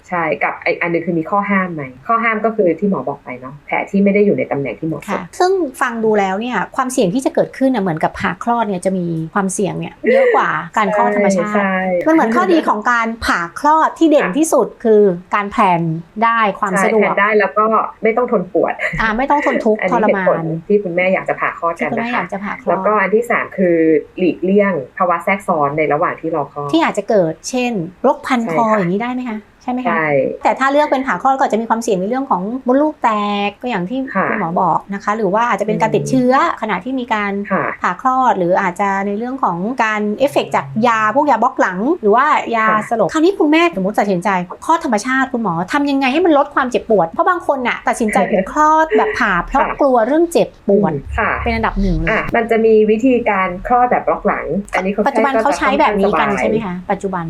[SPEAKER 3] ใช่กับอีกอันหนึงคือมีข้อห้ามไหมข้อห้ามก็คือที่หมอบอกไปเนาะแผลที่ไม่ได้อยู่ในตำแหน่งที่เหมาะส
[SPEAKER 1] ค่ะ
[SPEAKER 3] ม
[SPEAKER 1] ซึ่งฟังดูแล้วเนี่ยความเสี่ยงที่จะเกิดขึ้นน่ะเหมือนกับผ่าคลอดเนี่ยจะมีความเสี่ยงเนี่ยเยอะกว่าการคลอดธรรมชาติ
[SPEAKER 3] ใช่
[SPEAKER 1] มันเหมือนข้อดีของการผ่าคลอดที่เด่นที่สุดคือการแพลนได้ความ
[SPEAKER 3] ใช่
[SPEAKER 1] สะดว
[SPEAKER 3] แท
[SPEAKER 1] ก
[SPEAKER 3] นได้แล้วก็ไม่ต้องทนปวด
[SPEAKER 1] อ่าไม่ต้องทนทุกข์
[SPEAKER 3] อัน
[SPEAKER 1] ท
[SPEAKER 3] นี้
[SPEAKER 1] ร
[SPEAKER 3] เหตุ
[SPEAKER 1] มา
[SPEAKER 3] ผล
[SPEAKER 1] น
[SPEAKER 3] ที่คุณแม่อยากจะผ่าคลอด
[SPEAKER 1] ที่
[SPEAKER 3] กัน
[SPEAKER 1] คุณ
[SPEAKER 3] นะ
[SPEAKER 1] แม่อยา
[SPEAKER 3] คะ
[SPEAKER 1] กจะผ่าคลอ
[SPEAKER 3] แล้วก็
[SPEAKER 1] ด
[SPEAKER 3] อันที่สามคือหลีกเลี่ยงภาวะแทรกซ้อนในระหว่างที่รอคลอด
[SPEAKER 1] ที่อาจจะเกิด เช่นโรคพันคอ
[SPEAKER 3] ใช่ค่ะ
[SPEAKER 1] อย่างนี้ได้ไหมคะใช่ไหมคะ
[SPEAKER 3] ใช่
[SPEAKER 1] แต่ถ้าเลือกเป็นผ่าคลอดก็อาจจะมีความเสี่ยงในเรื่องของมดลูกแตกก็อย่างที่
[SPEAKER 3] ค่ะ
[SPEAKER 1] คุณหมอบอกนะคะ หรือว่าอาจจะเป็นการ
[SPEAKER 3] อืม
[SPEAKER 1] ติดเชื้อขณะที่มีการ
[SPEAKER 3] ค่ะ
[SPEAKER 1] ผ่าคลอด หรืออาจจะในเรื่องของการเอฟเฟกต์จากยาพวกยาบล็อกหลัง หรือว่ายา
[SPEAKER 3] ค่ะ
[SPEAKER 1] สลบคราวนี้คุณแม่สมมติตัดสินใจคลอดธรรมชาติคุณหมอทำยังไงให้มันลดความเจ็บปวด เพราะบางคนน่ะตัดสินใจเป็นคลอดแบบผ่าเพราะ
[SPEAKER 3] ค่ะ
[SPEAKER 1] กลัวเรื่องเจ็บปวด
[SPEAKER 3] ค่ะ
[SPEAKER 1] เป็นอันดับหนึ่งเลย
[SPEAKER 3] อะมันจะมีวิธีการคลอดแบบบล็อกหลัง อันนี้คน
[SPEAKER 1] ปัจจุบัน
[SPEAKER 3] ไข้
[SPEAKER 1] เขาใช้แบบนี้กัน
[SPEAKER 3] ค่อข้างสบาย
[SPEAKER 1] ใช่ไหมคะปัจจุบัน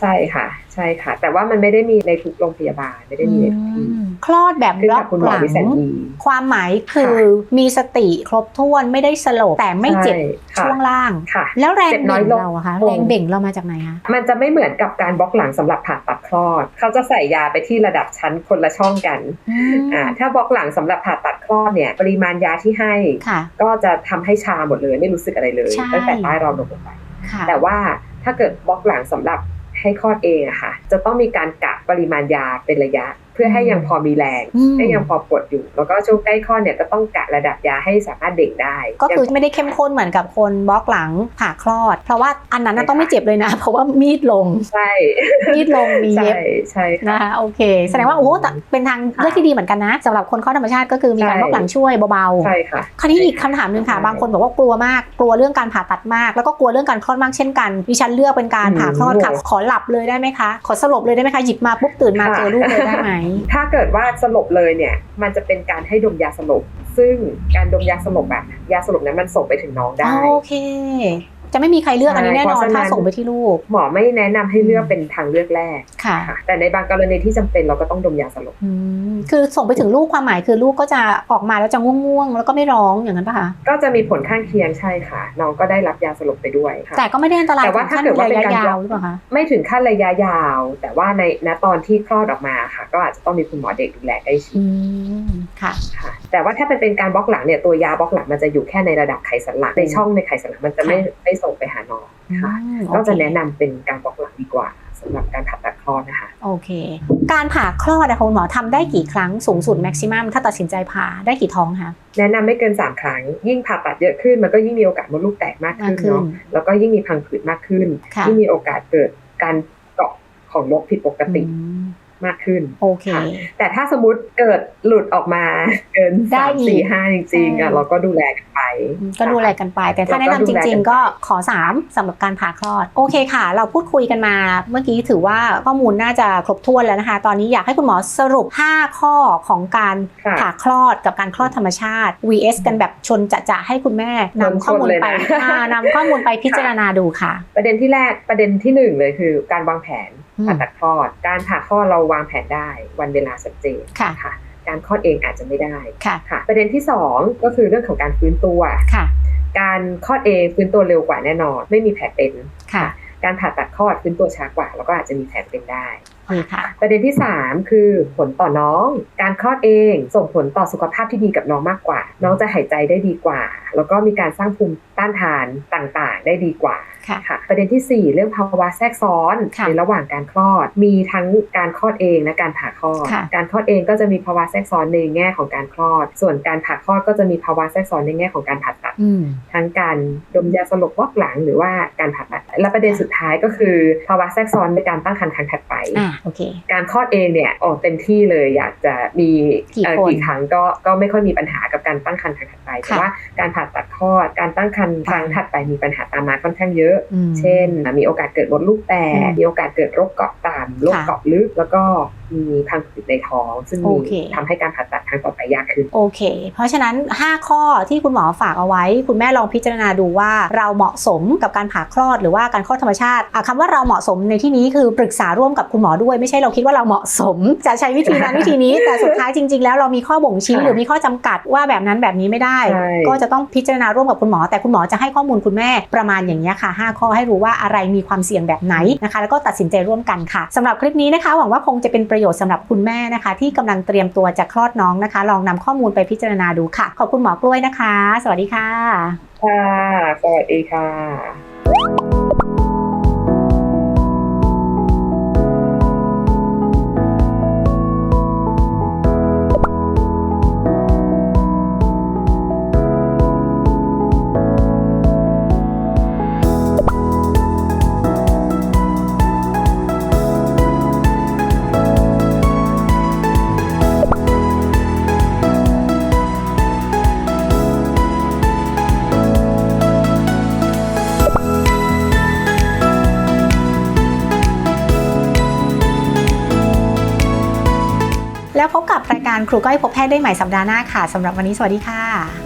[SPEAKER 3] ใช่ค่ะ ใช่ค่ะ แต่ว่ามันไม่ได้มีในทุกโรงพยาบาลไม่ได้มีในทุกที่
[SPEAKER 1] อืมคลอดแบบ
[SPEAKER 3] ขึ้น
[SPEAKER 1] บล็อ
[SPEAKER 3] กั
[SPEAKER 1] ก
[SPEAKER 3] บคุณหม
[SPEAKER 1] ห
[SPEAKER 3] อ
[SPEAKER 1] ลัง
[SPEAKER 3] วิสัญญี
[SPEAKER 1] ความหมายคือมีสติครบถ้วนไม่ได้สลบแต่ไม่เจ็บ
[SPEAKER 3] ใช่ค่ะ
[SPEAKER 1] ช่วงล่าง
[SPEAKER 3] ค่ะ
[SPEAKER 1] แล้วแรง
[SPEAKER 3] เจ็บน้
[SPEAKER 1] เบ่
[SPEAKER 3] อย
[SPEAKER 1] ง
[SPEAKER 3] ลง
[SPEAKER 1] เราอะคะ
[SPEAKER 3] ลง
[SPEAKER 1] แรงเบ่งเรามาจากไหนคะ
[SPEAKER 3] มันจะไม่เหมือนกับการบล็อกหลังสำหรับผ่าตัดคลอด เขาจะใส่ยาไปที่ระดับชั้นคนละช่องกันอ่าถ้าบล็อกหลังสำหรับผ่าตัดคลอดเนี่ยปริมาณยาที่ให้
[SPEAKER 1] ค่ะ
[SPEAKER 3] ก็จะทำให้ชาหมดเลยไม่รู้สึกอะไรเลย
[SPEAKER 1] ใช่
[SPEAKER 3] ตั้งแต่ใต้ราวนมลงไป
[SPEAKER 1] ค่ะ
[SPEAKER 3] แต่ว่าถ้าเกิดบล็อกหลังสำหรับ ให้คลอดเองอะค่ะ จะต้องมีการกะปริมาณยาเป็นระยะ เพื่อให้ยังพอมีแรง
[SPEAKER 1] อืม
[SPEAKER 3] ให้ยังพอปวดอยู่ แล้วก็ช่วงใกล้คลอดเนี่ยก็ต้องกะระดับยาให้สามารถเด็กได้
[SPEAKER 1] ก็คือไม่ได้เข้มข้นเหมือนกับคนบล็อกหลังผ่าคลอด เพราะว่าอันนั้นน่ะต้องไม่เจ็บเลยนะ เพราะว่ามีดลง
[SPEAKER 3] ใช่
[SPEAKER 1] มีดลงมี
[SPEAKER 3] ใช่
[SPEAKER 1] เย็บ
[SPEAKER 3] ใช่ค่ะ
[SPEAKER 1] นะคะโอเค แสดงว่าโอ้โหแต่เป็นทางเลือกที่ดีเหมือนกันนะสำหรับคนคลอดธรรมชาติก็คือมีการ
[SPEAKER 3] ใช่
[SPEAKER 1] บล็อกหลังช่วยเบาๆ
[SPEAKER 3] ใช่ค่ะ
[SPEAKER 1] คราวนี้อีกคำถามหนึ่งค่ะ
[SPEAKER 3] ใช่
[SPEAKER 1] บางคนบอกว่ากลัวมากกลัวเรื่องการผ่าตัดมาก แล้วก็กลัวเรื่องการคลอดมากเช่นกันดิฉันเลือกเป็นการ
[SPEAKER 3] อืม
[SPEAKER 1] ผ่าคลอดค่ะขอหลับเลยได้ไหมคะ ขอสลบเลยได้ไหมคะหยิบมาปุ๊บตื่นมา
[SPEAKER 3] ค่ะ
[SPEAKER 1] เจอลูกเลยได้ไหม
[SPEAKER 3] ถ้าเกิดว่าสลบเลยเนี่ย มันจะเป็นการให้ดมยาสลบ ซึ่งการดมยาสลบอะยาสลบนั้นมันส่งไปถึงน้องได้
[SPEAKER 1] โอเค จะไม่มีใครเลือกอันนี้
[SPEAKER 3] ใช่
[SPEAKER 1] แน่นอน
[SPEAKER 3] เพราะฉะนั้น
[SPEAKER 1] ถ้าส่งไปที่ลูก
[SPEAKER 3] หมอไม่แนะนำให้เลือกเป็นทางเลือกแรก
[SPEAKER 1] ค่ะ
[SPEAKER 3] ค่ะแต่ในบางกรณีที่จำเป็นเราก็ต้องดมยาสลบ
[SPEAKER 1] อืมคือส่งไปถึงลูกความหมายคือลูกก็จะออกมาแล้วจะง่วงๆ แล้วก็ไม่ร้องอย่างนั้นปะคะ
[SPEAKER 3] ก็จะมีผลข้างเคียงใช่ค่ะ น้องก็ได้รับยาสลบไปด้วยค่ะ
[SPEAKER 1] แต่ก็ไม่ได้อันตราย
[SPEAKER 3] แต่ว่า
[SPEAKER 1] ถึงขั้น
[SPEAKER 3] ถ้าเกิดว่า
[SPEAKER 1] ระ
[SPEAKER 3] เป็น
[SPEAKER 1] ยะ
[SPEAKER 3] การ
[SPEAKER 1] ยาวหรือเปล่าคะ
[SPEAKER 3] ไม่ถึงขั้นระยะยาว แต่ว่าในณตอนที่คลอดออกมาค่ะ ก็อาจจะต้องมีคุณหมอเด็กดูแลใกล้ชิด
[SPEAKER 1] อืมค่ะ
[SPEAKER 3] ค่ะ แต่ว่าถ้าเป็นเป็นการบล็อกหลังเนี่ยตัวยาบล็อกหลังมันจะอยู่แค่ในระดับไขสันหลังในช่องในไขสันหลังมันจะไม่ไม่ส่งไปหาน้องค่ะ
[SPEAKER 1] อืม
[SPEAKER 3] ก็จะ
[SPEAKER 1] โอเค
[SPEAKER 3] แนะนำเป็นการบล็อกหลังดีกว่าสำหรับการผ่าตัดคลอดนะคะ
[SPEAKER 1] โอเค การผ่าคลอดอะคุณหมอทำได้กี่ครั้งสูงสุดแม็กซิมัมถ้าตัดสินใจผ่าได้กี่ท้องคะ
[SPEAKER 3] แนะนำไม่เกิน 3 ครั้ง ยิ่งผ่าตัดเยอะขึ้น มันก็ยิ่งมีโอกาสมดลูกแตกมากขึ้น
[SPEAKER 1] มากขึ้น
[SPEAKER 3] เนาะแล้วก็ยิ่งมีพังผืดมากขึ้น
[SPEAKER 1] ค่ะ
[SPEAKER 3] ยิ่งมีโอกาสเกิดการเกาะของนกผิดปกติ
[SPEAKER 1] อื ม
[SPEAKER 3] มากขึ้น
[SPEAKER 1] โอเค
[SPEAKER 3] ค่ะแต่ถ้าสมมติเกิดหลุดออกมาเกิน
[SPEAKER 1] ได้
[SPEAKER 3] สาม
[SPEAKER 1] อีก
[SPEAKER 3] สี่ห้าจริงๆ
[SPEAKER 1] ใช่
[SPEAKER 3] อะเราก็ดูแลกันไป
[SPEAKER 1] ก็ดูแลกันไป แต่ถ้า
[SPEAKER 3] เราก็
[SPEAKER 1] แนะนำจ
[SPEAKER 3] ดูแล
[SPEAKER 1] ริง
[SPEAKER 3] กัน
[SPEAKER 1] ๆก็ขอ3สำหรับการผ่าคลอด โอเคค่ะ เราพูดคุยกันมา เมื่อกี้ถือว่าข้อมูลน่าจะครบถ้วนแล้วนะคะ ตอนนี้อยากให้คุณหมอสรุป 5 ข้อของการ
[SPEAKER 3] ค่ะ
[SPEAKER 1] ผ่าคลอดกับการคลอดธรรมชาติ vs กันแบบชนจะจะๆให้คุณแม่นำข้อมูลไป
[SPEAKER 3] ชนๆเลยนะ
[SPEAKER 1] อ่านำข้อมูลไปพิจารณาดูค่ะ
[SPEAKER 3] ประเด็นที่แรกประเด็นที่หนึ่งเลยคือการวางแผน
[SPEAKER 1] อืม
[SPEAKER 3] ผ่าตัดคลอด การผ่าคลอดเราวางแผนได้วันเวลาชัดเจน
[SPEAKER 1] ค่ะ
[SPEAKER 3] ค่ะการคลอดเองอาจจะไม่ได้
[SPEAKER 1] ค่ะ
[SPEAKER 3] ค่ะประเด็นที่สองก็คือเรื่องของการฟื้นตัว
[SPEAKER 1] ค่ะ
[SPEAKER 3] การคลอดเองฟื้นตัวเร็วกว่าแน่นอน ไม่มีแผลเป็น
[SPEAKER 1] ค่ะ
[SPEAKER 3] การผ่าตัดคลอดฟื้นตัวช้ากว่า แล้วก็อาจจะมีแผลเป็นได้
[SPEAKER 1] ดีค่ะ
[SPEAKER 3] ประเด็นที่ 3 คือผลต่อน้อง การคลอดเองส่งผลต่อสุขภาพที่ดีกับน้องมากกว่า น้องจะหายใจได้ดีกว่า แล้วก็มีการสร้างภูมิต้านทานต่างๆ ได้ดีกว่า
[SPEAKER 1] ค่ะ
[SPEAKER 3] ค่ะประเด็นทีสี่ 4 เรื่องภาวะแทรกซ้อน
[SPEAKER 1] ค่ะ
[SPEAKER 3] ในระหว่างการคลอด มีทั้งการคลอดเองและการผ่าคลอด
[SPEAKER 1] ค่ะ
[SPEAKER 3] การคลอดเองก็จะมีภาวะแทรกซ้อนในแง่ของการคลอด ส่วนการผ่าคลอดก็จะมีภาวะแทรกซ้อนในแง่ของการผ่าตัด
[SPEAKER 1] อืม
[SPEAKER 3] ทั้งการดมยาสลบวอกหลังหรือว่าการผ่าตัด และประเด็นสุดท้ายก็คือ ภาวะแทรกซ้อนในการตั้งครรภ์ครั้งถัดไป
[SPEAKER 1] อ่าโอเค
[SPEAKER 3] การคลอดเองเนี่ยออกเต็มที่เลยอยากจะมี
[SPEAKER 1] กี่
[SPEAKER 3] เอ่อ
[SPEAKER 1] คน
[SPEAKER 3] กี่ครั้งก็ก็ไม่ค่อยมีปัญหากับการตั้งครรภ์ครั้งถัดไปแต่
[SPEAKER 1] ค่ะ
[SPEAKER 3] ว่าการผ่าตัดคลอด การตั้งครรภ์ครั้งถัดไปมีปัญหาตามมาค่อนข้างเยอะ
[SPEAKER 1] อืม
[SPEAKER 3] เช่น มีโอกาสเกิดมดลูกแต
[SPEAKER 1] อื
[SPEAKER 3] ก
[SPEAKER 1] ม
[SPEAKER 3] มีโอกาสเกิดโรคเกาะต่ำโรค
[SPEAKER 1] ค่ะ
[SPEAKER 3] เกาะลึกแล้วก็มีพังผืดในท้องซึ่ง
[SPEAKER 1] โอ
[SPEAKER 3] มี
[SPEAKER 1] เค
[SPEAKER 3] ทำให้การผ่าตัดครั้งต่อไปยากขึ้น
[SPEAKER 1] โอเค เพราะฉะนั้น 5 ข้อที่คุณหมอฝากเอาไว้ คุณแม่ลองพิจารณาดูว่าเราเหมาะสมกับการผ่าคลอดหรือว่าการคลอดธรรมชาติอะคำว่าเราเหมาะสมในที่นี้คือปรึกษาร่วมกับคุณหมอด้วยไม่ใช่เราคิดว่าเราเหมาะสม จะใช้วิธีนั้นวิธีนี้แต่สุดท้ายจริง ๆ แล้วเรามีข้อบ่งชี้
[SPEAKER 3] ค่ะ
[SPEAKER 1] หรือมีข้อจำกัดว่าแบบนั้นแบบนี้ไม่ได้
[SPEAKER 3] ใช่
[SPEAKER 1] ก็จะต้องพิจารณาร่วมกับคุณหมอ แต่คุณหมอจะให้ข้อมูลคุณแม่ประมาณอย่างนี้ยค่ะ 5 ข้อให้รู้ว่าอะไรมีความเสี่ยงแบบไหนนะคะ แล้วก็ตัดสินใจร่วมกันค่ะสำหรับคลิปนี้นะคะหวังว่าคงจะเป็นประประโยชน์สำหรับคุณแม่นะคะ ที่กำลังเตรียมตัวจะคลอดน้องนะคะ ลองนำข้อมูลไปพิจารณาดูค่ะ ขอบคุณหมอกล้วยนะคะ สวัสดีค่ะ
[SPEAKER 3] ค่ะ สวัสดีค่ะ
[SPEAKER 1] ครูก้อยพบแพทย์ได้ใหม่สัปดาห์หน้าค่ะสำหรับวันนี้สวัสดีค่ะ